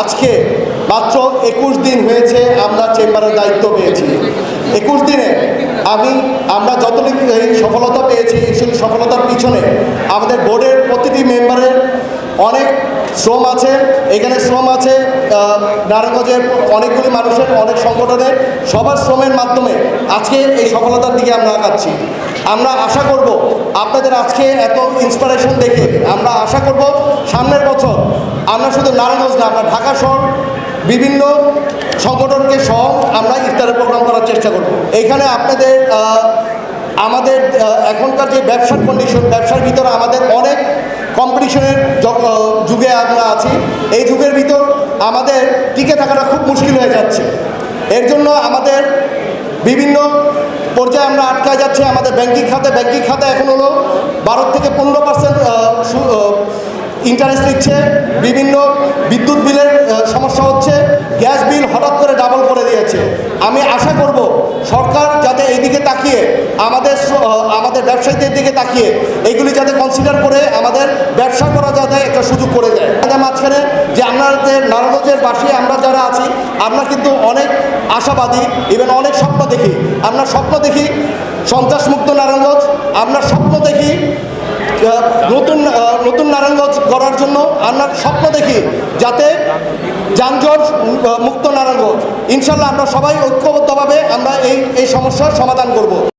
আজকে মাত্র একুশ দিন হয়েছে আমরা চেম্বারের দায়িত্ব পেয়েছি। একুশ দিনে আমি, আমরা যতটুকু সফলতা পেয়েছি, সেই সফলতার পিছনে আমাদের বোর্ডের প্রতিটি মেম্বারের অনেক শ্রম আছে। এখানে শ্রম আছে নারায়ণগঞ্জের অনেকগুলি মানুষের, অনেক সংগঠনের। সবার শ্রমের মাধ্যমে আজকে এই সফলতার দিকে আমরা আগাচ্ছি। আমরা আশা করব আপনাদের আজকে এত ইন্সপিরেশন দেখে আমরা আশা করব সামনের আমরা শুধু নারায়ণগঞ্জ না, আমরা ঢাকা শহর, বিভিন্ন সংগঠনকে সহ আমরা ইফতারের প্রোগ্রাম করার চেষ্টা করব। এইখানে আপনাদের আমাদের এখনকার যে ব্যবসার কন্ডিশন ব্যবসার ভিতরে আমাদের অনেক কম্পিটিশনের যুগে আমরা আছি। এই যুগের ভিতর আমাদের টিকে থাকাটা খুব মুশকিল হয়ে যাচ্ছে। এর জন্য আমাদের বিভিন্ন পর্যায়ে আমরা আটকায় যাচ্ছে। আমাদের ব্যাংকিং খাতে ব্যাংকিং খাতে এখন হলো বারো থেকে পনেরো পার্সেন্ট ইন্টারেস্ট নিচ্ছে, বিভিন্ন বিদ্যুৎ বিলের সমস্যা হচ্ছে, গ্যাস বিল হঠাৎ করে ডাবল করে দিয়েছে। আমি আশা করব সরকার যাতে এইদিকে তাকিয়ে, আমাদের আমাদের ব্যবসায়ীদের দিকে তাকিয়ে এইগুলি যাতে কনসিডার করে আমাদের ব্যবসা করা যাতে একটা সুযোগ করে দেয়। আমাদের মাঝখানে যে আমাদের নারায়ণগঞ্জের বাসী আমরা যারা আছি, আমরা কিন্তু অনেক আশাবাদী ইভেন অনেক স্বপ্ন দেখি। আমরা স্বপ্ন দেখি সন্ত্রাসমুক্ত নারায়ণগঞ্জ, আমরা স্বপ্ন দেখি নতুন নতুন গড়ার জন্য আমরা স্বপ্ন দেখি যাতে যানজট মুক্ত নারায়ণগঞ্জ। ইনশাল্লাহ আমরা সবাই ঐক্যবদ্ধভাবে আমরা এই এই সমস্যার সমাধান করব।